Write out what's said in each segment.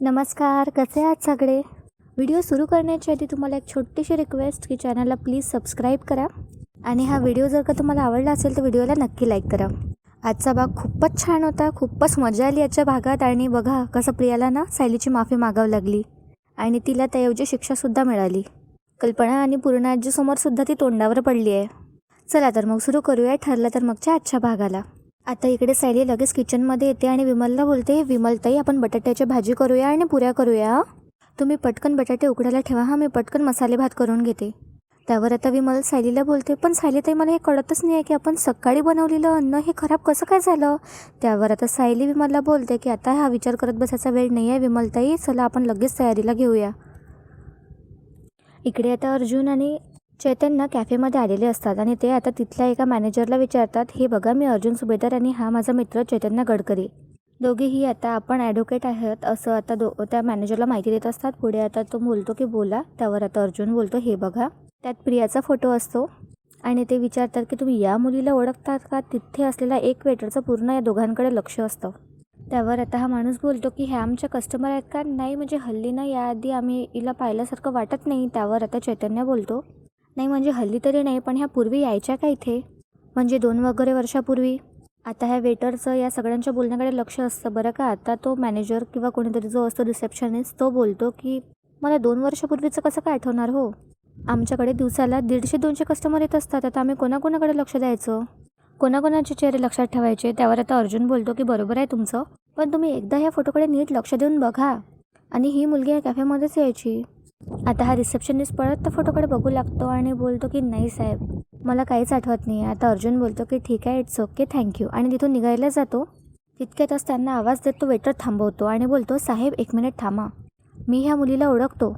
नमस्कार कसे आहात सगळे? व्हिडिओ सुरू करण्याच्या आधी तुम्हाला एक छोटीशी रिक्वेस्ट की चॅनलला प्लीज सबस्क्राईब करा. आणि हा व्हिडिओ जर का तुम्हाला आवडला असेल तर व्हिडिओला नक्की लाईक करा. आजचा भाग खूपच छान होता खूपच मजा आली आजच्या भागात. आणि बघा कसं प्रियाला ना सायलीची माफी मागावी लागली. आणि तिला त्याऐवजी शिक्षासुद्धा मिळाली. कल्पना आणि पूर्ण आजीसमोरसुद्धा ती तोंडावर पडली आहे. चला तर मग सुरू करूया. ठरलं तर मगच्या आजच्या भागाला. आता इकडे सायली लगेच किचनमध्ये येते आणि विमलला बोलते विमलताई आपण बटाट्याची भाजी करूया आणि पुऱ्या करूया? तुम्ही पटकन बटाटे उकडायला ठेवा हां मी पटकन मसाले भात करून घेते. त्यावर आता विमल सायलीला बोलते पण सायलीताई मला हे कळतच नाही आहे की आपण सकाळी बनवलेलं अन्न हे खराब कसं काय झालं? त्यावर आता सायली विमलला बोलते की आता हा विचार करत बसायचा वेळ नाही आहे विमलताई चला आपण लगेच तयारीला घेऊया. इकडे आता अर्जुन आणि चैतन्य कॅफेमध्ये आलेले असतात आणि ते आता तिथल्या एका मॅनेजरला विचारतात हे बघा मी अर्जुन सुभेदार आणि हा माझा मित्र चैतन्य गडकरी. दोघेही आता आपण ॲडव्होकेट आहेत असं आता दो त्या मॅनेजरला माहिती देत असतात. पुढे आता तो बोलतो की बोला त्यावर आता अर्जुन बोलतो हे बघा. त्यात प्रियाचा फोटो असतो आणि ते विचारतात की तुम्ही या मुलीला ओळखतात का? तिथे असलेला एक वेटरचं पूर्ण या दोघांकडे लक्ष असतं. त्यावर आता हा माणूस बोलतो की हे आमच्या कस्टमर आहेत का? नाही म्हणजे हल्ली ना याआधी आम्ही हिला पाहिल्यासारखं वाटत नाही. त्यावर आता चैतन्य बोलतो नाही म्हणजे हल्ली तरी नाही पण ह्या पूर्वी यायच्या का इथे? म्हणजे दोन वगैरे वर्षापूर्वी? आता ह्या वेटरचं या सगळ्यांच्या बोलण्याकडे लक्ष असतं बरं का? आता तो मॅनेजर किंवा कोणीतरी जो असतो रिसेप्शनिस्ट तो बोलतो की मला दोन वर्षापूर्वीचं कसं काय आठवणार हो? आमच्याकडे दिवसाला दीडशे दोनशे कस्टमर येत असतात. आता आम्ही कोणाकोणाकडे लक्ष द्यायचं? कोणाकोणाचे चेहरे लक्षात ठेवायचे? त्यावर आता अर्जुन बोलतो की बरोबर आहे तुमचं पण तुम्ही एकदा ह्या फोटोकडे नीट लक्ष देऊन बघा. आणि ही मुलगी या कॅफेमध्येच यायची. आता हा रिसेप्शनिस्ट परत त्या फोटोकडे बघू लागतो आणि बोलतो की नाही साहेब मला काहीच आठवत नाही आता अर्जुन बोलतो की ठीक आहे इट्स ओके थँक्यू आणि तिथून निघायला जातो. तितक्यातच त्यांना आवाज देत तो वेटर थांबवतो आणि बोलतो साहेब एक मिनिट थांबा. मी ह्या मुलीला ओळखतो.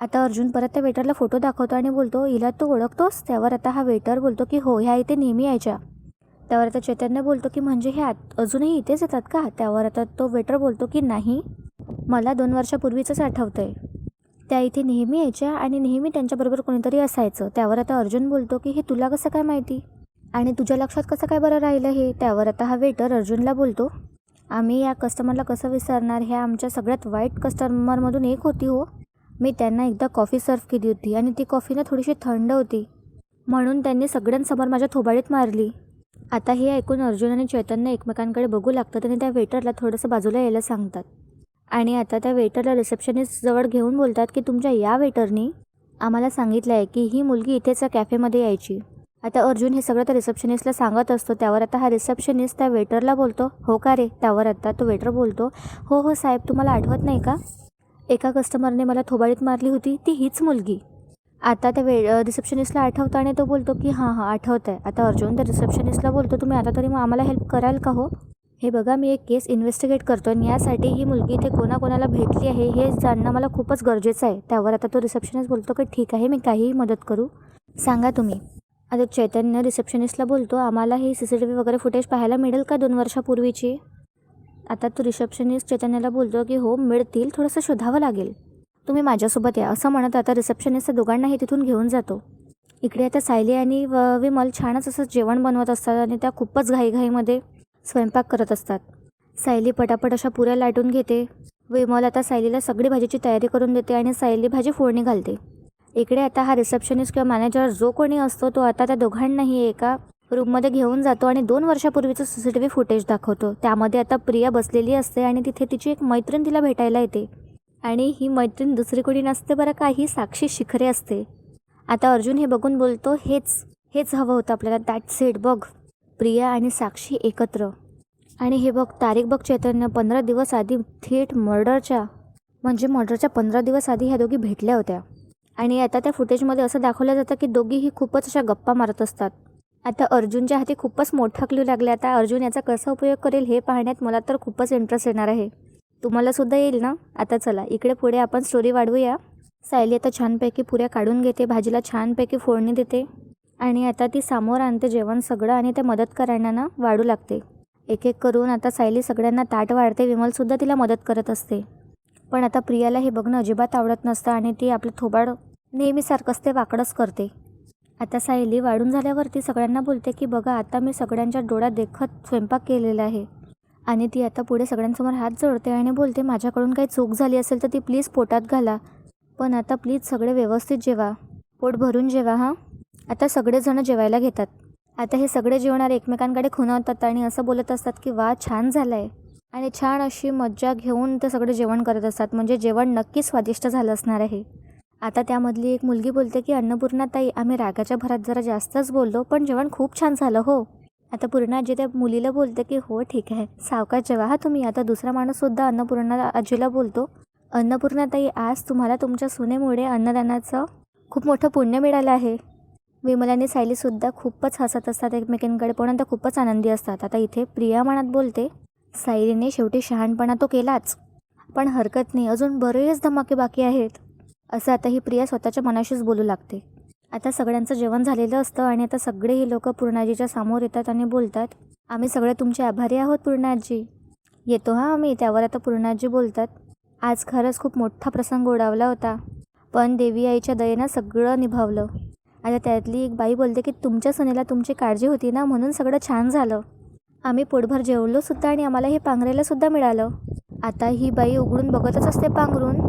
आता अर्जुन परत त्या वेटरला फोटो दाखवतो आणि बोलतो हिला तू ओळखतोस? त्यावर आता हा वेटर बोलतो की हो ह्या इथे नेहमी यायच्या त्यावर आता चैतन्य बोलतो की म्हणजे हे आत अजूनही इथेच येतात का? त्यावर आता तो वेटर बोलतो की नाही. मला दोन वर्षापूर्वीचंच आठवतं आहे त्या इथे नेहमी यायच्या आणि नेहमी त्यांच्याबरोबर कोणीतरी असायचं. त्यावर आता अर्जुन बोलतो की हे तुला कसं काय माहिती? आणि तुझ्या लक्षात कसं काय बरं राहिलं हे? त्यावर आता हा वेटर अर्जुनला बोलतो आम्ही या कस्टमरला कसं विसरणार? ह्या आमच्या सगळ्यात वाईट कस्टमरमधून एक होती हो. मी त्यांना एकदा कॉफी सर्व केली होती आणि ती कॉफी ना थोडीशी थंड होती. म्हणून त्यांनी सगळ्यांसमोर माझ्या थोबाडीत मारली. आता हे ऐकून अर्जुन आणि चैतन्य एकमेकांकडे बघू लागतात आणि त्या वेटरला थोडंसं बाजूला यायला सांगतात. आणि आता त्या वेटरला रिसेप्शनिस्ट जवळ घेऊन बोलतात की तुमच्या या वेटरनी आम्हाला सांगितलं आहे की ही मुलगी इथेच कॅफेमध्ये यायची. आता अर्जुन हे सगळं त्या रिसेप्शनिस्टला सांगत असतो. त्यावर आता हा रिसेप्शनिस्ट त्या वेटरला बोलतो. हो का रे? त्यावर आता तो वेटर बोलतो. हो हो साहेब तुम्हाला आठवत नाही का? एका कस्टमरने मला थोबाडीत मारली होती. ती हीच मुलगी. आता त्या वे रिसेप्शनिस्टला आठवतं आणि तो बोलतो की हां हां आठवतं आहे आता अर्जुन त्या रिसेप्शनिस्टला बोलतो तुम्ही आता तरी मग आम्हाला हेल्प कराल का हो? हे बघा मी एक केस इन्व्हेस्टिगेट करतो आणि यासाठी ही मुलगी इथे कोणाकोणाला भेटली आहे हे जाणणं मला खूपच गरजेचं आहे. त्यावर आता तो रिसेप्शनिस्ट बोलतो की ठीक आहे मी काहीही मदत करू. सांगा तुम्ही. आता चैतन्य रिसेप्शनिस्टला बोलतो आम्हाला ही सी सी टी व्ही वगैरे फुटेज पाहायला मिळेल का दोन वर्षापूर्वीची? आता तो रिसेप्शनिस्ट चैतन्याला बोलतो की हो मिळतील थोडंसं शोधावं लागेल. तुम्ही माझ्यासोबत या असं म्हणत आता रिसेप्शनिस्ट दोघांनाही तिथून घेऊन जातो. इकडे आता सायली आणि व- विमल छानच असं जेवण बनवत असतात आणि त्या खूपच घाईघाईमध्ये स्वयंपाक करत असतात. सायली पटापट अशा पुऱ्या लाटून घेते. विमल आता सायलीला सगळी भाजीची तयारी करून देते आणि सायली भाजी फोडणी घालते. इकडे आता हा रिसेप्शनिस्ट किंवा मॅनेजर जो कोणी असतो तो आता त्या दोघांनाही एका रूममध्ये घेऊन जातो आणि दोन वर्षापूर्वीचं C C T V footage दाखवतो. त्यामध्ये आता प्रिया बसलेली असते आणि तिथे तिची एक मैत्रीण तिला भेटायला येते. आणि ही मैत्रीण दुसरी कोणी नसते बरं का ही साक्षी शिखरे असते. आता अर्जुन हे बघून बोलतो हेच हेच हवं होतं आपल्याला दॅट सेट बघ. प्रिया आणि साक्षी एकत्र. आणि हे बघ तारीख बघ चैतन्य पंधरा दिवस आधी थेट मर्डरच्या म्हणजे मर्डरच्या पंधरा दिवस आधी ह्या दोघी भेटल्या होत्या. आणि आता त्या फुटेजमध्ये असं दाखवलं जातं की दोघीही खूपच अशा गप्पा मारत असतात. आता अर्जुनच्या हाती खूपच मोठा क्ल्यू लागले. आता अर्जुन याचा कसा उपयोग करेल हे पाहण्यात मला तर खूपच इंटरेस्ट येणार आहे. तुम्हाला सुद्धा येईल ना? आता चला इकडे पुढे आपण स्टोरी वाढवूया. सायली आता छानपैकी पुऱ्या काढून घेते भाजीला छानपैकी फोडणी देते. आणि आता ती समोर आणते जेवण सगळं आणि ते मदत करणाऱ्यांना वाढू लागते. एक एक करून आता सायली सगळ्यांना ताट वाढते विमलसुद्धा तिला मदत करत असते. पण आता प्रियाला हे बघणं अजिबात आवडत नसतं आणि ती आपलं थोबाड नेहमीसारखंच ते वाकडंच करते. आता सायली वाढून झाल्यावरती सगळ्यांना बोलते की बघा आता मी सगळ्यांच्या डोळ्यात देखत स्वयंपाक केलेला आहे. आणि ती आता पुढे सगळ्यांसमोर हात जोडते आणि बोलते माझ्याकडून काही चूक झाली असेल तर ती प्लीज पोटात घाला. पण आता प्लीज सगळे व्यवस्थित जेवा. पोट भरून जेवा हां. आता सगळेजणं जेवायला घेतात. आता हे सगळे जेवणारे एकमेकांकडे खुणावतात आणि असं बोलत असतात की वा छान झालं आहे आणि छान अशी मज्जा घेऊन ते सगळे जेवण करत असतात. म्हणजे जेवण नक्कीच स्वादिष्ट झालं असणार आहे. आता त्यामधली एक मुलगी बोलते की अन्नपूर्णाताई आम्ही रागाच्या भरात जरा जास्तच बोललो पण जेवण खूप छान झालं हो. आता पूर्णा आजी त्या मुलीला बोलते की हो ठीक आहे. सावकाश जेवा हा तुम्ही. आता दुसरा माणूससुद्धा अन्नपूर्णा आजीला बोलतो अन्नपूर्णाताई आज तुम्हाला तुमच्या सुनेमुळे अन्नदानाचं खूप मोठं पुण्य मिळालं आहे. विमल आणि सायलीसुद्धा खूपच हसत असतात एकमेकांकडे. पण आता खूपच आनंदी असतात. आता इथे प्रिया मनात बोलते सायलीने शेवटी शहाणपणा तो केलाच. पण हरकत नाही. अजून बरेच धमाके बाकी आहेत. असं आता ही प्रिया स्वतःच्या मनाशीच बोलू लागते. आता सगळ्यांचं जेवण झालेलं असतं आणि आता सगळे हे लोक पूर्णाजीच्या समोर येतात आणि बोलतात आम्ही सगळे तुमचे आभारी आहोत पूर्णाजी. येतो हां आम्ही. त्यावर आता पूर्णाजी बोलतात आज खरंच खूप मोठा प्रसंग ओढावला होता. पण देवी आईच्या दयेनं सगळं निभावलं. आता त्यातली एक बाई बोलते की तुमच्या सणीला तुमची काळजी होती ना म्हणून सगळं छान झालं. आम्ही पोटभर जेवलो सुद्धा आणि आम्हाला हे पांघरायला सुद्धा मिळालं. आता ही बाई उघडून बघतच असते पांघरून.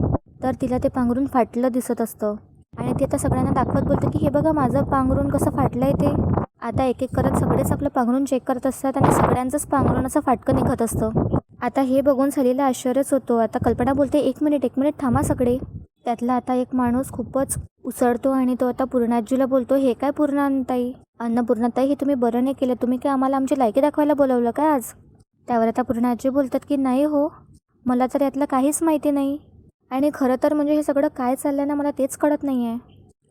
तर तिला ते पांघरून फाटलं दिसत असतं. आणि ती आता सगळ्यांना दाखवत बोलते की हे बघा माझं पांघरून कसं फाटलं आहे ते. आता एक एक करत सगळेच आपलं पांघरून चेक करत असतात आणि सगळ्यांचंच पांघरून असं फाटकं निघत असतं. आता हे बघून सलीला आश्चर्यच होतो. आता कल्पना बोलते एक मिनिट एक मिनिट थांबा सगळे. त्यातला आता एक माणूस खूपच उसळतो आणि तो आता पूर्णाजीला बोलतो हे काय पूर्णाताई? अन्नपूर्णाताई हे तुम्ही बरं नाही केलं. तुम्ही काय आम्हाला आमची लायकी दाखवायला बोलवलं काय आज? त्यावर आता पूर्णाजी बोलतात की नाही हो मला तर यातलं काहीच माहिती नाही. आणि खरं तर म्हणजे हे सगळं काय चाललं ना मला तेच कळत नाही आहे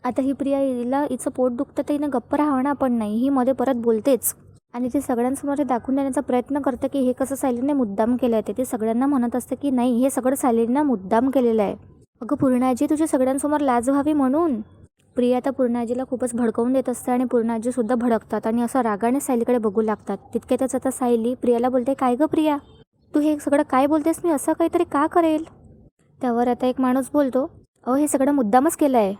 आता ही प्रिया हिला हिचं पोट दुखतं तर हिनं गप्प राहावं पण नाही. ही मध्ये परत बोलतेच. आणि ती सगळ्यांसमोर हे दाखवून देण्याचा प्रयत्न करतं की हे कसं सायलीने मुद्दाम केलं आहे ते. ती सगळ्यांना म्हणत असतं की नाही हे सगळं सायलीनं मुद्दाम केलेलं आहे. अगं पूर्णाजी तुझ्या सगळ्यांसमोर लाज व्हावी म्हणून. प्रिया आता पूर्णाजीला खूपच भडकवून देत असते आणि पूर्णाजीसुद्धा भडकतात आणि असं रागाने सायलीकडे बघू लागतात. तितक्यातच आता सायली प्रियाला बोलते काय गं प्रिया? तू हे सगळं काय बोलतेस? मी असं काहीतरी का करेल? त्यावर आता एक माणूस बोलतो अहो हे सगळं मुद्दामच केलं आहे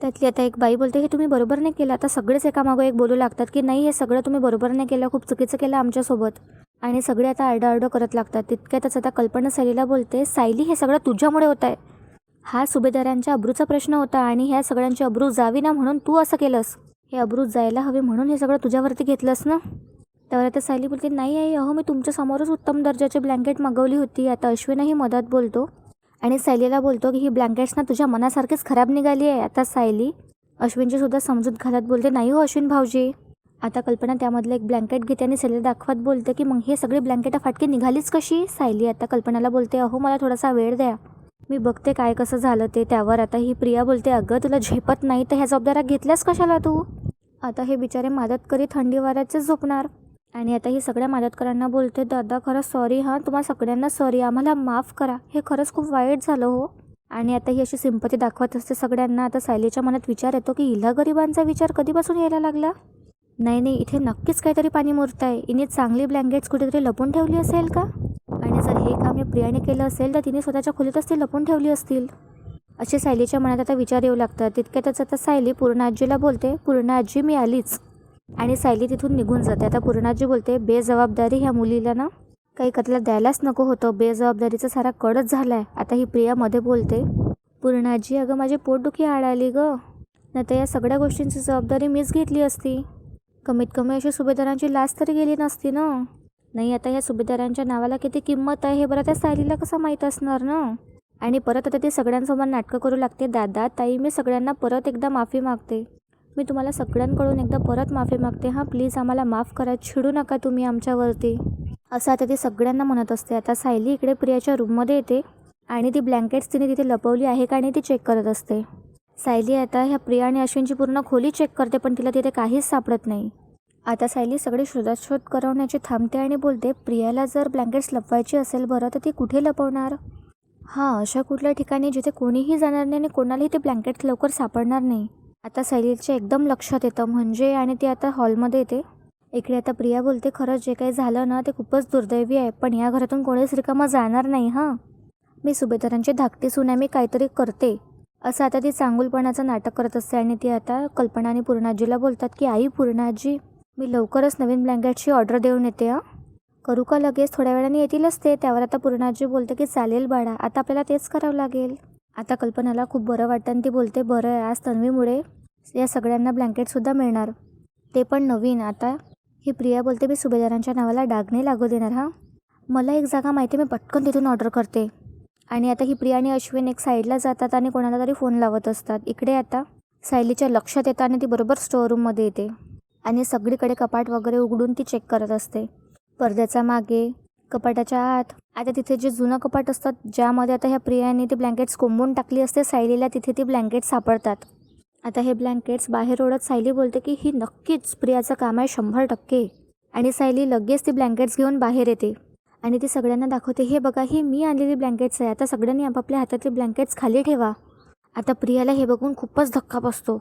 त्यातली आता एक बाई बोलते हे तुम्ही बरोबर नाही केलं. आता सगळेच एकामागं एक बोलू लागतात की नाही हे सगळं तुम्ही बरोबर नाही केलं. खूप चुकीचं केलं आमच्यासोबत. आणि सगळे आता आरडाओरडं करत लागतात. तितक्यातच आता कल्पना सायलीला बोलते सायली हे सगळं तुझ्यामुळे होत आहे हा सुभेदारांच्या अब्रूचा प्रश्न होता आणि ह्या सगळ्यांची अब्रू जावी ना म्हणून तू असं केलंस? हे अब्रू जायला हवे म्हणून हे सगळं तुझ्यावरती घेतलंस ना? त्यावर आता सायली बोलते नाही आहे अहो मी तुमच्यासमोरच उत्तम दर्जाचे ब्लँकेट मागवली होती. आता अश्विनही मदत बोलतो आणि सायलीला बोलतो की ही ब्लँकेट्स ना तुझ्या मनासारखीच खराब निघाली आहे. आता सायली अश्विनची सुद्धा समजूत घालत बोलते नाही हो अश्विन भाऊजी. आता कल्पना त्यामधलं एक ब्लँकेट घेते आणि सायलीला दाखवत बोलते की मग हे सगळी ब्लँकेटं फाटकी निघालीच कशी? सायली आता कल्पनाला बोलते अहो मला थोडासा वेळ द्या. मी बघते काय कसं झालं ते त्यावर. आता ही प्रिया बोलते अगं तुला झेपत नाही तर ह्या जबाबदाऱ्या घेतल्यास कशाला तू? आता हे बिचारे मदत करी थंडी वाऱ्याचेच झोपणार. आणि आता ही सगळ्या मदतकरांना बोलते दादा खरंच सॉरी हां तुम्हाला सगळ्यांना सॉरी आम्हाला माफ करा. हे खरंच खूप वाईट झालं हो. आणि आता ही अशी सिंपती दाखवत असते सगळ्यांना. आता सायलीच्या मनात विचार येतो की हिला गरिबांचा विचार कधीपासून यायला लागला? नाही नाही इथे नक्कीच काहीतरी पाणी मुरत आहे इने चांगली ब्लँकेट्स कुठेतरी लपून ठेवली असेल का? आणि जर हे काम या प्रियाने केलं असेल तर तिने स्वतःच्या खोलीतच ती लपून ठेवली असतील. असे सायलीच्या मनात आता विचार येऊ लागतात. तितक्यातच आता सायली पूर्ण आजीला बोलते पूर्ण आजी मी आलीच. आणि सायली तिथून निघून जाते. आता पूर्णाजी बोलते बेजबाबदारी ह्या मुलीला ना काही कथला द्यायलाच नको होतं. बेजबाबदारीचा सारा कडच झाला आहे आता ही प्रिया मध्ये बोलते पूर्णाजी अगं माझी पोटदुखी आड आली गं. नाही तर या सगळ्या गोष्टींची जबाबदारी मीच घेतली असती. कमीत कमी अशी सुभेदारांची लाच तरी गेली नसती ना. नाही आता ह्या सुभेदारांच्या नावाला किती किंमत आहे हे बरं त्या सायलीला कसं माहीत असणार ना? आणि परत आता ती सगळ्यांसमोर नाटकं करू लागते. दादा ताई मी सगळ्यांना परत एकदा माफी मागते. मी तुम्हाला सगळ्यांकडून एकदा परत माफी मागते. हां प्लीज आम्हाला माफ करा. छिडू नका तुम्ही आमच्यावरती. असं आता ती सगळ्यांना म्हणत असते. आता सायली इकडे प्रियाच्या रूममध्ये येते आणि ती ब्लँकेट्स तिने तिथे लपवली आहे का आणि ती चेक करत असते. सायली आता ह्या प्रिया आणि अश्विनची पूर्ण खोली चेक करते पण तिला तिथे काहीच सापडत नाही. आता सायली सगळी शोधाशोध करवण्याची थांबते आणि बोलते प्रियाला जर ब्लँकेट्स लपवायची असेल बरं तर ती कुठे लपवणार? हां अशा कुठल्या ठिकाणी जिथे कोणीही जाणार नाही आणि कोणालाही ते ब्लँकेट्स लवकर सापडणार नाही. आता सायलीच्या एकदम लक्षात येतं म्हणजे? आणि ती आता हॉलमध्ये येते. इकडे आता प्रिया बोलते खरंच जे काही झालं ना ते खूपच दुर्दैवी आहे पण या घरातून कोणीच रिकामा जाणार नाही हां? मी सुभेदारांची धाकटी सुना मी काहीतरी करते. असं आता ती चांगुलपणाचं नाटक करत असते आणि ती आता कल्पना आणि पूर्णाजीला बोलतात की आई पूर्णाजी मी लवकरच नवीन ब्लँकेटची ऑर्डर देऊन येते हां. करू का लगेच? थोड्या वेळाने येतीलच ते. त्यावर आता पूर्णाजी बोलते की चालेल बाळा. आता आपल्याला तेच करावं लागेल. आता कल्पनाला खूप बरं वाटतं आणि ती बोलते बरं आहे आज तन्वीमुळे या सगळ्यांना ब्लँकेटसुद्धा मिळणार. ते पण नवीन. आता ही प्रिया बोलते मी सुभेदारांच्या नावाला डाग नाही लागू देणार हां. मला एक जागा माहिती आहे मी पटकन तिथून ऑर्डर करते. आणि आता ही प्रिया आणि अश्विन एक साईडला जातात आणि कोणाला तरी फोन लावत असतात. इकडे आता सायलीच्या लक्षात येतं आणि ती बरोबर स्टोअरूममध्ये येते. आणि सगळीकडे कपाट वगैरे उघडून ती चेक करत असते. पडद्याचा मागे कपाटाच्या आत. आता तिथे जे जुनं कपाट असतात ज्यामध्ये आता ह्या प्रियाने ती ब्लँकेट्स कोंबून टाकली असते सायलीला तिथे ती ब्लँकेट सापडतात. आता हे ब्लँकेट्स बाहेर ओढत सायली बोलते की ही नक्कीच प्रियाचं काम आहे शंभर टक्के. आणि सायली लगेच ती ब्लँकेट्स घेऊन बाहेर येते. आणि ती सगळ्यांना दाखवते हे बघा हे मी आणलेली ब्लँकेट्स आहे. आता सगळ्यांनी आपापल्या हातातली ब्लँकेट्स खाली ठेवा. आता प्रियाला हे बघून खूपच धक्का बसतो.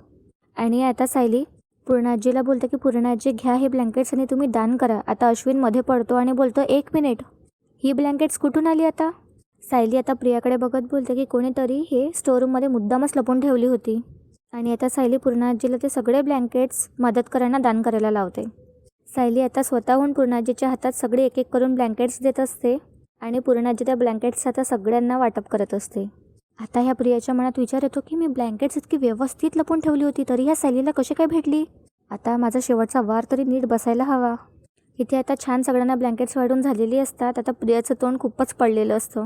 आणि आता सायली पूर्णाजीला बोलतं की पूर्णाजी घ्या हे ब्लँकेट्स आणि तुम्ही दान करा. आता अश्विनमध्ये पडतो आणि बोलतो एक मिनिट ही ब्लँकेट्स कुठून आली आता? सायली आता प्रियाकडे बघत बोलते की कोणीतरी हे स्टोरूममध्ये मुद्दामच लपून ठेवली होती. आणि आता सायली पूर्णाजीला ते सगळे ब्लँकेट्स मदत करायला दान करायला लावते. सायली आता स्वतःहून पूर्णाजीच्या हातात सगळे एक एक करून ब्लँकेट्स देत असते आणि पूर्णाजी त्या ब्लँकेट्स आता सगळ्यांना वाटप करत असते. आता ह्या प्रियाच्या मनात विचार येतो की मी ब्लँकेट्स इतकी व्यवस्थित लपून ठेवली होती तरी ह्या सायलीला कशी काय भेटली? आता माझा शेवटचा वार तरी नीट बसायला हवा. इथे आता छान सगळ्यांना ब्लँकेट्स वाढून झालेली असतात. आता प्रियाचं तोंड खूपच पडलेलं असतं.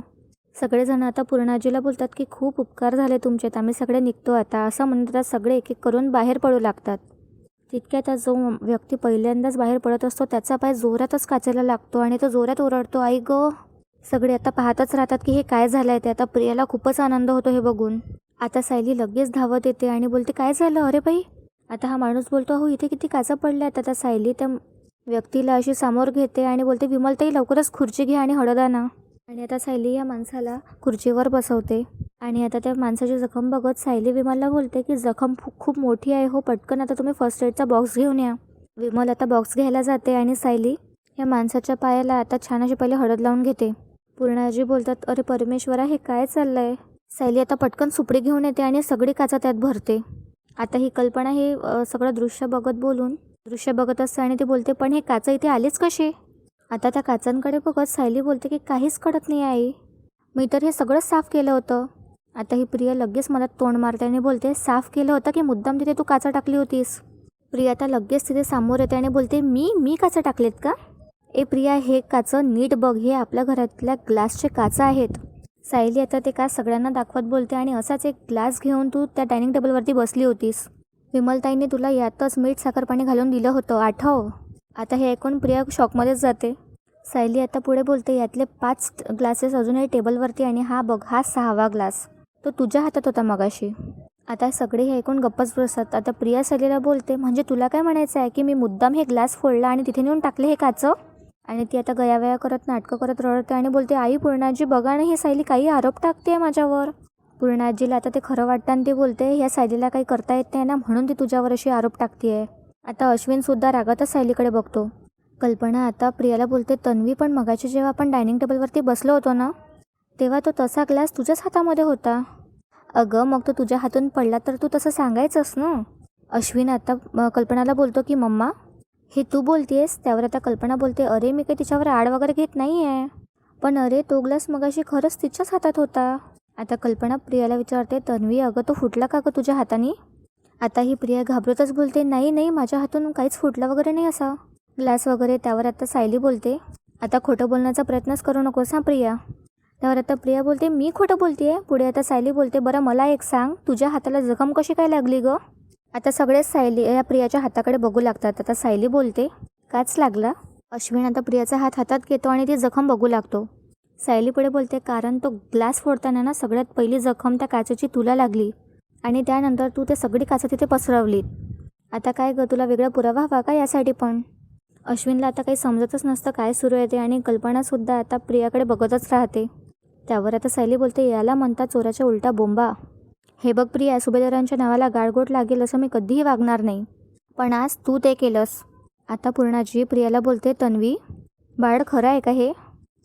सगळेजण आता पूर्णाजीला बोलतात की खूप उपकार झाले तुमचेत आम्ही सगळे निघतो आता. असं म्हणतात आता सगळे एक एक करून बाहेर पडू लागतात. तितक्यात जो व्यक्ती पहिल्यांदाच बाहेर पडत असतो त्याचा पाय जोरातच काचायला लागतो आणि तो जोरात ओरडतो आई गो सगळे आता पाहतच राहतात की हे काय झालं आहे ते. आता प्रियाला खूपच आनंद होतो हे बघून. आता सायली लगेच धावत येते आणि बोलते काय झालं? अरे बाई आता हा माणूस बोलतो हो इथे किती काचा पडल्या आहेत. आता सायली त्या व्यक्तीला अशी समोर घेते आणि बोलते विमलताई लवकरच खुर्ची घ्या आणि हळद आणा आणि आता सायली या माणसाला खुर्चीवर बसवते. आणि आता त्या माणसाची जखम बघत सायली विमलला बोलते की जखम खूप खूप मोठी आहे हो पटकन आता तुम्ही फर्स्ट एडचा बॉक्स घेऊन या. विमल आता बॉक्स घ्यायला जाते आणि सायली या माणसाच्या पायाला आता छान अशी पहिले हळद लावून घेते. पूर्णाजी बोलतात अरे परमेश्वरा हे काय चाललं आहे सायली आता पटकन सुपडी घेऊन येते आणि सगळी काचा त्यात भरते. आता ही कल्पना हे सगळं दृश्य बघत बोलून दृश्य बघत असते आणि ते बोलते पण हे काचा इथे आलेच कसे? आता त्या काचांकडे बघत सायली बोलते की काहीच कळत नाही आई. मी तर हे सगळंच साफ केलं होतं. आता ही प्रिया लगेच मला तोंड मारते आणि बोलते साफ केलं होतं की मुद्दाम तिथे तू काचा टाकली होतीस? प्रिया आता लगेच तिथे समोर येते आणि बोलते मी मी काचा टाकलेत का? ए प्रिया हे काचं नीट बघ. हे आपल्या घरातल्या ग्लासचे काचा आहेत. सायली आता ते काच सगळ्यांना दाखवत बोलते आणि असाच एक ग्लास घेऊन तू त्या डायनिंग टेबलवरती बसली होतीस? विमलताईने तुला यातच मीठ साखर पाणी घालून दिलं होतं. आठव. आता हे ऐकून प्रिया शॉकमध्येच जाते. सायली आता पुढे बोलते यातले पाच ग्लासेस अजूनही टेबलवरती आणि हा बघ हा सहावा ग्लास. तो तुझ्या हातात होता मगाशी. आता सगळे हे ऐकून गप्पच बसतात. आता प्रिया सायलीला बोलते म्हणजे तुला काय म्हणायचं आहे की मी मुद्दाम हे ग्लास फोडला आणि तिथे नेऊन टाकले हे काचं? आणि ती आता गयावया करत नाटकं करत रडते आणि बोलते आई पूर्णाजी बघा ना ही सायली काही आरोप टाकते माझ्यावर. पूर्णाजीला आता ते खरं वाटतं आणि ती बोलते ह्या सायलीला काही करता येत नाही ना म्हणून ती तुझ्यावर अशी आरोप टाकते आहे आता अश्विनसुद्धा रागातच सायलीकडे बघतो. कल्पना आता प्रियाला बोलते तन्वी पण मगाशी जेव्हा आपण डायनिंग टेबलवरती बसलो होतो ना तेव्हा तो तसा ग्लास तुझ्याच हातामध्ये होता. अगं मग तो तुझ्या हातून पडला तर तू तसं सांगायचंस ना? अश्विन आता कल्पनाला बोलतो की मम्मा हे तू बोलतेस त्यावर आता कल्पना बोलते. अरे मी काही तिच्यावर आड वगैरे घेत नाही आहे पण अरे तो ग्लास मगाशी खरंच तिच्याच हातात होता. आता कल्पना प्रियाला विचारते तन्वी अगं तो फुटला का गं तुझ्या हाताने? आता ही प्रिया घाबरतच बोलते. नाही नाही माझ्या हातून काहीच फुटला वगैरे नाही असा. ग्लास वगैरे त्यावर आता सायली बोलते. आता खोटं बोलण्याचा प्रयत्नच करू नकोस हां प्रिया. त्यावर आता प्रिया बोलते मी खोटं बोलते पुढे आता सायली बोलते बरं मला एक सांग तुझ्या हाताला जखम कशी काय लागली गं? आता सगळेच सायली या प्रियाच्या हाताकडे बघू लागतात. आता सायली बोलते काच लागला. अश्विन आता प्रियाचा हात हातात घेतो आणि ती जखम बघू लागतो. सायली पुढे बोलते कारण तो ग्लास फोडताना ना सगळ्यात पहिली जखम त्या काचेची तुला लागली आणि त्यानंतर तू ते सगळी काचं तिथे पसरवली आता काय ग तुला वेगळा पुरावा हवा का यासाठी पण? अश्विनला आता काही समजतच नसतं काय सुरू आहे ते आणि कल्पनासुद्धा आता प्रियाकडे बघतच राहते. त्यावर आता सायली बोलते याला म्हणतात चोराच्या उलटा बोंबा. हे बघ प्रिया सुभेदारांच्या नावाला गाळगोट लागेल असं मी कधीही वागणार नाही. पण आज तू ते केलंस. आता पूर्णाजी प्रियाला बोलते तन्वी बाळ खरं आहे का हे?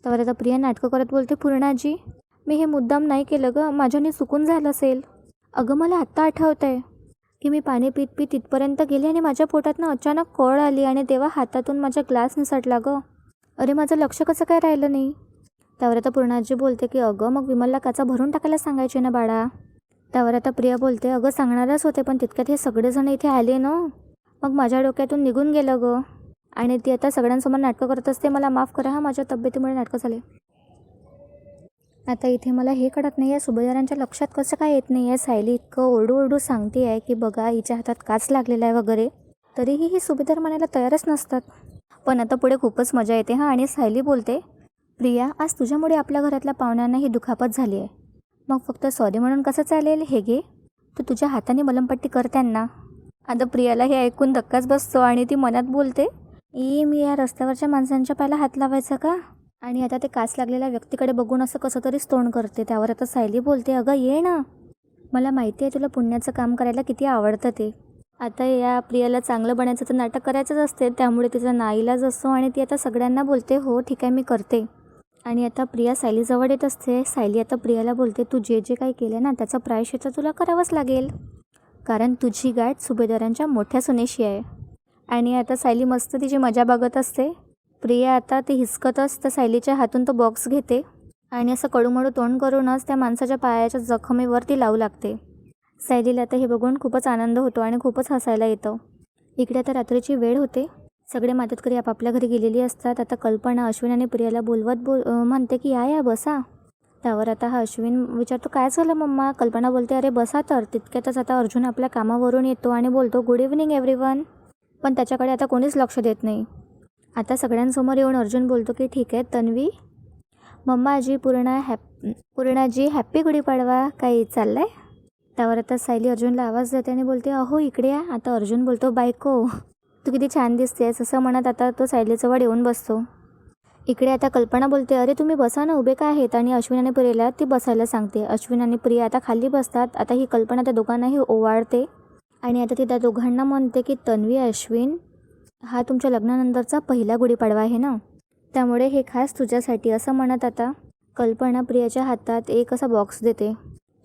त्यावर आता प्रिया नाटकं करत बोलते पूर्णाजी मी हे मुद्दाम नाही केलं गं. माझ्याने चुकून झालं असेल. अगं मला आत्ता आठवत आहे की मी पाणी पित पीत तिथपर्यंत गेले आणि माझ्या पोटातनं अचानक कळ आली आणि तेव्हा हातातून माझा ग्लास निसटला गं. अरे माझं लक्ष कसं काय राहिलं नाही? त्यावर आता पूर्णाजी बोलते की अगं मग विमलला काचा भरून टाकायला सांगायचे ना बाळा? त्यावर आता प्रिया बोलते अगं सांगणारच होते पण तितक्यात हे सगळेजण इथे आले ना. मग माझ्या डोक्यातून निघून गेलं गं. आणि ती आता सगळ्यांसमोर नाटकं करत असते. मला माफ करा हा माझ्या तब्येतीमुळे नाटकं झाले. आता इथे मला हे कळत नाही आहे सुभेदारांच्या लक्षात कसं काय येत नाही आहे सायली इतकं ओरडू ओरडू सांगते आहे की बघा हिच्या हातात काच लागलेला आहे वगैरे. तरीही ही सुभेदार म्हणायला तयारच नसतात. पण आता पुढे खूपच मजा येते हां. आणि सायली बोलते प्रिया आज तुझ्यामुळे आपल्या घरातल्या पाहुण्यांना ही दुखापत झाली आहे. मग फक्त सॉरी म्हणून कसं चालेल हे घे. तू तुझ्या हाताने मलमपट्टी कर त्यांना. आता प्रियाला हे ऐकून धक्काच बसतो आणि ती मनात बोलते ए मी या रस्त्यावरच्या माणसांच्या पायाला हात लावायचा का? आणि आता ते काच लागलेल्या व्यक्तीकडे बघून असं कसं तरीच तोंड करते. त्यावर आता सायली बोलते अगं ये ना. मला माहिती आहे तुला पुण्याचं काम करायला किती आवडतं ते. आता या प्रियाला चांगलं बनायचं तर नाटक करायचंच असते त्यामुळे तिचा नाईलाज असतो आणि ती आता सगळ्यांना बोलते हो ठीक आहे मी करते. आणि आता प्रिया सायलीजवळ येत असते. सायली आता प्रियाला बोलते तू जे जे काही केलं ना त्याचा प्रायश्चित तुला करावंच लागेल. कारण तुझी गाठ सुभेदारांच्या मोठ्या सुनेशी आहे. आणि आता सायली मस्त तिची मजा बघत असते. प्रिया आता ती हिसकतच त्या सायलीच्या हातून तो बॉक्स घेते. आणि असं कडूमडू तोंड करूनच त्या माणसाच्या पायाच्या जखमेवर ती लावू लागते. सायलीला आता हे बघून खूपच आनंद होतो आणि खूपच हसायला येतं. इकडे आता रात्रीची वेळ होते. सगळे मदतकरी आपापल्या घरी गेलेली असतात. आता कल्पना अश्विन आणि प्रियाला बोलवत बोल म्हणते की या या बसा. त्यावर आता हा अश्विन विचारतो काय झालं मम्मा? कल्पना बोलते अरे बसा तर. तितक्यातच आता अर्जुन आपल्या कामावरून येतो आणि बोलतो गुड इव्हनिंग एव्हरीवन पण त्याच्याकडे आता कोणीच लक्ष देत नाही. आता सगळ्यांसमोर येऊन अर्जुन बोलतो की ठीक आहे तन्वी. मम्माजी पूर्ण हॅप पूर्णाजी हॅप्पी गुढीपाडवा काही चाललं आहे त्यावर आता सायली अर्जुनला आवाज देते आणि बोलते अहो इकडे या. आता अर्जुन बोलतो बायको. तू किती छान दिसतेस असं म्हणत आता तो सायलीजवळ येऊन बसतो. इकडे आता कल्पना बोलते अरे तुम्ही बसा ना उभे का आहेत? आणि अश्विन आणि प्रियाला ती बसायला सांगते. अश्विन आणि प्रिया आता खाली बसतात. आता ही कल्पना त्या दोघांनाही ओवाळते. आणि आता ती त्या दोघांना म्हणते की तन्वी अश्विन हा तुमच्या लग्नानंतरचा पहिला गुढीपाडवा आहे ना? त्यामुळे हे खास तुझ्यासाठी असं म्हणत आता कल्पना प्रियाच्या हातात एक असा बॉक्स देते.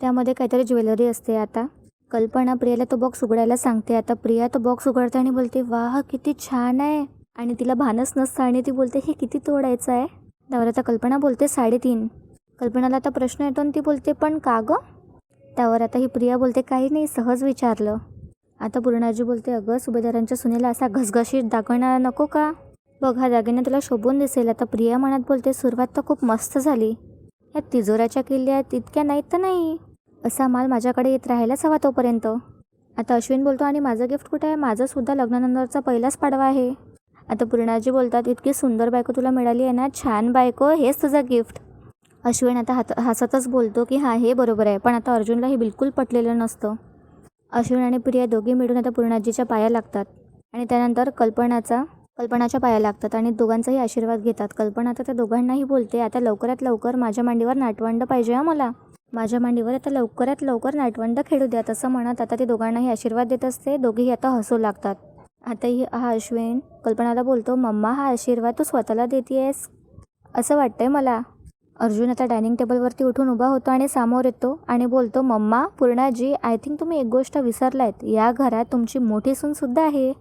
त्यामध्ये काहीतरी ज्वेलरी असते आता. कल्पना प्रियाला तो बॉक्स उघडायला सांगते. आता प्रिया तो बॉक्स उघडते आणि बोलते वाह किती छान आहे. आणि तिला भानच नसतं आणि ती बोलते हे किती तोडायचं आहे. त्यावर आता कल्पना बोलते साडेतीन. कल्पनाला आता प्रश्न येतो आणि ती बोलते पण का गं? त्यावर आता ही प्रिया बोलते काही नाही सहज विचारलं. आता पूर्णाजी बोलते अगं सुभेदारांच्या सुनेला असा घसघशीत दाखवणारा नको का? बघ हा दागिना तुला शोभून दिसेल. आता प्रिया मनात बोलते सुरुवात तर खूप मस्त झाली. या तिजोऱ्याच्या किल्ल्यात इतक्या नाहीत तर नाही. असा माल माझ्याकडे येत राहायलाच हवा तोपर्यंत. आता अश्विन बोलतो आणि माझं गिफ्ट कुठे आहे? माझंसुद्धा लग्नानंतरचा पहिलाच पाडवा आहे. आता पूर्णाजी बोलतात इतकी सुंदर बायको तुला मिळाली आहे ना? छान बायको हेच तुझं गिफ्ट. अश्विन आता हात हसतच बोलतो की हां हे बरोबर आहे पण आता अर्जुनला हे बिलकुल पटलेलं नसतं. अश्विन आणि प्रिया दोघी मिळून आता पूर्णाजीच्या पाया लागतात आणि त्यानंतर कल्पनाचा कल्पनाच्या पाया लागतात आणि दोघांचाही आशीर्वाद घेतात. कल्पना आता त्या दोघांनाही बोलते आता लवकरात लवकर माझ्या मांडीवर नाटवंड पाहिजे हा मला. माझ्या मांडीवर आता लवकरात लवकर नाटवंड खेळू द्या असं म्हणत आता ते दोघांनाही आशीर्वाद देत असते. दोघेही आता हसू लागतात. आताही हा अश्विन कल्पनाला बोलतो मम्मा हा आशीर्वाद तू स्वतःला देतेयस? असं वाटतंय मला. अर्जुन आता डायनिंग टेबलवरती उठून उभा होतो आणि समोर येतो आणि बोलतो मम्मा पूर्णाजी आय थिंक तुम्ही एक गोष्ट विसरलायत. या घरात तुमची मोठी सूनसुद्धा आहे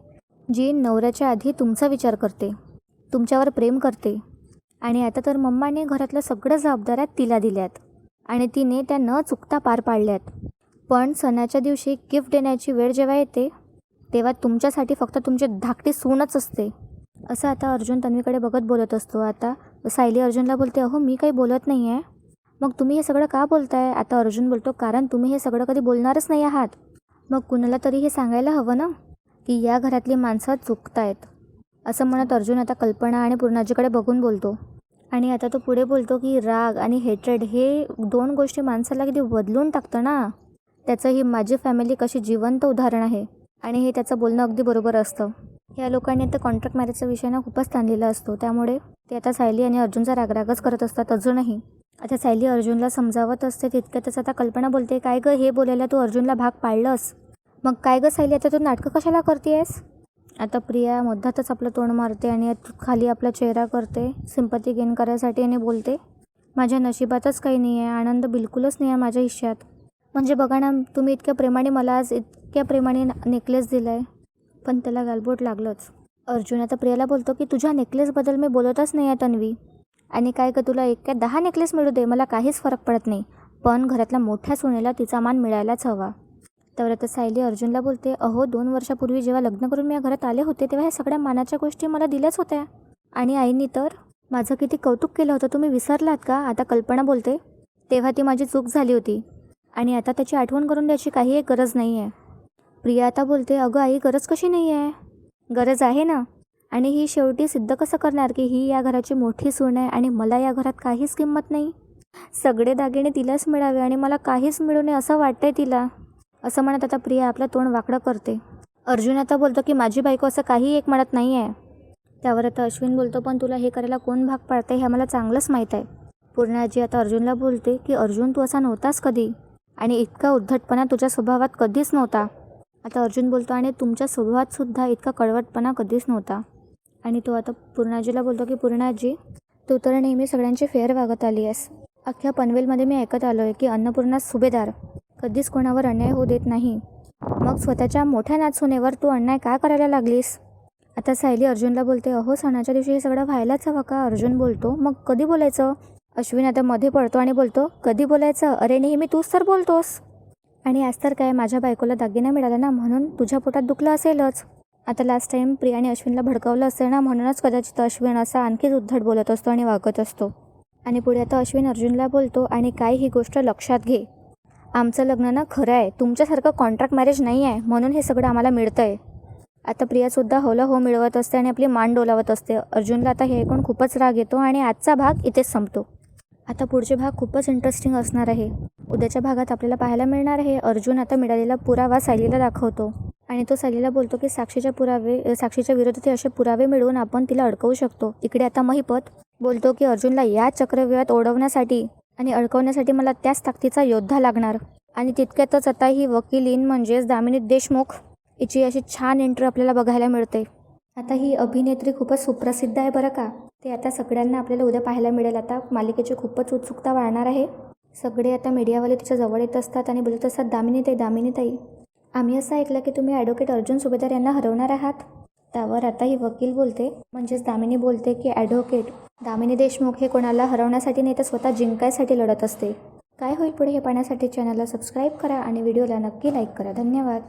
जी नवऱ्याच्या आधी तुमचा विचार करते तुमच्यावर प्रेम करते आणि आता तर मम्माने घरातल्या सगळ्या जबाबदाऱ्या तिला दिल्यात. आणि तिने त्या न चुकता पार पाडल्यात. पण सणाच्या दिवशी गिफ्ट देण्याची वेळ जेव्हा येते तेव्हा तुमच्यासाठी फक्त तुमची धाकटी सूनच असते. असं आता अर्जुन तन्वीकडे बघत बोलत असतो. आता सायली अर्जुनला बोलते अहो मी काही बोलत नाही आहे मग तुम्ही हे सगळं का बोलताय? आता अर्जुन बोलतो कारण तुम्ही हे सगळं कधी बोलणारच नाही आहात. मग कुणाला तरी हे सांगायला हवं ना? की या घरातली माणसं चुकतायत. असं म्हणत अर्जुन आता कल्पना आणि पूर्णाजीकडे बघून बोलतो. आणि आता तो पुढे बोलतो की राग आणि हेट्रेड हे दोन गोष्टी माणसाला किती बदलून टाकतं ना? त्याचं ही माझी फॅमिली कशी जिवंत उदाहरण आहे. आणि हे त्याचं बोलणं अगदी बरोबर असतं. या लोकांनी आता कॉन्ट्रॅक्ट मॅरेजचा विषय ना खूपच ताणलेला असतो. त्यामुळे ते आता सायली आणि अर्जुनचा रागरागच करत असतात अजूनही. आता सायली अर्जुनला समजावत असते तितक्यातच आता कल्पना बोलते काय गं हे बोलायला तू अर्जुनला भाग पाडलंस? मग काय गं सायली आता तू नाटकं कशाला करतेयस? आता प्रिया मध्यातच आपलं तोंड मारते आणि खाली आपला चेहरा करते सिंपती गेन करायसाठी आणि बोलते माझ्या नशिबातच काही नाही आहे आनंद बिलकुलच नाही आहे माझ्या हिश्श्यात म्हणजे बघा ना तुम्ही इतक्या प्रेमाने मला आज इतक्या प्रेमाने नेकलेस दिला आहे पण त्याला गालबोट लागलंच. अर्जुन आता प्रियाला बोलतो की तुझ्या नेकलेसबद्दल मी बोलतच नाही आहे तन्वी. आणि काय का तुला एक काय दहा नेकलेस मिळू दे मला काहीच फरक पडत नाही. पण घरातल्या मोठ्या सुनेला तिचा मान मिळायलाच हवा. तर आता सायली अर्जुनला बोलते अहो दोन वर्षापूर्वी जेव्हा लग्न करून मी या घरात आले होते तेव्हा ह्या सगळ्या मानाच्या गोष्टी मला दिल्याच होत्या. आणि आईनी तर माझं किती कौतुक केलं होतं तुम्ही विसरलात का? आता कल्पना बोलते तेव्हा ती माझी चूक झाली होती. आणि आता त्याची आठवण करून द्यायची काही एक गरज नाही आहे. प्रिया आता बोलते अगं आई गरज कशी नाही आहे? गरज आहे ना. आणि ही शेवटी सिद्ध कसं करणार की ही या घराची मोठी सून आहे आणि मला या घरात काहीच किंमत नाही? सगळे दागिने तिलाच मिळावे आणि मला काहीच मिळू नये असं वाटतंय तिला. असं म्हणत आता प्रिया आपलं तोंड वाकडं करते. अर्जुन आता बोलतो की माझी बायको असं काही एक म्हणत नाही आहे त्यावर आता अश्विन बोलतो पण तुला हे करायला कोण भाग पाडते हे आम्हाला चांगलंच माहीत आहे. पूर्ण आजी आता अर्जुनला बोलते की अर्जुन तू असा नव्हतास कधी? आणि इतका उद्धटपणा तुझ्या स्वभावात कधीच नव्हता. आता अर्जुन बोलतो आणि तुमच्या स्वभावातसुद्धा इतका कडवटपणा कधीच नव्हता. आणि तो आता पूर्णाजीला बोलतो की पूर्णाजी तू तर नेहमी सगळ्यांची फेअर वागत आली आहेस अख्ख्या पनवेलमध्ये मी ऐकत आलो आहे की अन्नपूर्णा सुभेदार. कधीच कोणावर अन्याय होऊ देत नाही. मग स्वतःच्या मोठ्या नाचसुनेवर तू अन्याय का करायला लागलीस? आता सायली अर्जुनला बोलते अहो सणाच्या दिवशी हे सगळं व्हायलाच हवं का? अर्जुन बोलतो मग कधी बोलायचं? अश्विन आता मध्ये पडतो आणि बोलतो कधी बोलायचं? अरे नेहमी तूच तर बोलतोस. आणि आज तर काय माझ्या बायकोला दागिना मिळाला ना म्हणून तुझ्या पोटात दुखलं असेलच. आता लास्ट टाइम प्रिया आणि अश्विनला भडकावलं असेल ना म्हणूनच कदाचित अश्विन असा आणखीच उद्धट बोलत असतो आणि वागत असतो. आणि पुढे आता अश्विन अर्जुनला बोलतो आणि काय ही गोष्ट लक्षात घे. आमचं लग्न ना खरं आहे. तुमच्यासारखं कॉन्ट्रॅक्ट मॅरेज नाही आहे. म्हणून हे सगळं आम्हाला मिळतं आहे आता प्रियासुद्धा होला हो मिळवत असते आणि आपली मान डोलावत असते. अर्जुनला आता हे ऐकून खूपच राग येतो आणि आजचा भाग इथेच संपतो. आता पुढचे भाग खूपच इंटरेस्टिंग असणार आहे. उद्याच्या भागात आपल्याला पाहायला मिळणार आहे. अर्जुन आता मिळालेला पुरावा सायलीला दाखवतो. आणि तो सालीला बोलतो की साक्षीच्या पुरावे साक्षीच्या विरोधात असे पुरावे मिळवून आपण तिला अडकवू शकतो. इकडे आता महिपत बोलतो की अर्जुनला या चक्रव्यूहात ओढवण्यासाठी आणि अडकवण्यासाठी मला त्याच ताकदीचा योद्धा लागणार. आणि तितक्यातच आता ही वकिलीन म्हणजेच दामिनी देशमुख हिची अशी छान एंट्री आपल्याला बघायला मिळते. आता ही अभिनेत्री खूपच सुप्रसिद्ध आहे बरं का? ते आता सगळ्यांना आपल्याला उद्या पाहायला मिळेल. आता मालिकेची खूपच उत्सुकता वाढणार आहे. सगळे आता मीडियावाले तिच्या जवळ येत असतात आणि बोलत असतात दामिनी ताई दामिनी ताई आम्ही असं ऐकलं की तुम्ही ॲडव्होकेट अर्जुन सुभेदार यांना हरवणार आहात. त्यावर आता ही वकील बोलते. म्हणजेच दामिनी बोलते की ॲडव्होकेट दामिनी देशमुख हे कोणाला हरवण्यासाठी नाही तर स्वतः जिंकायसाठी लढत असते. काय होईल पुढे हे पाहण्यासाठी चॅनलला सबस्क्राईब करा आणि व्हिडिओला नक्की लाईक करा. धन्यवाद.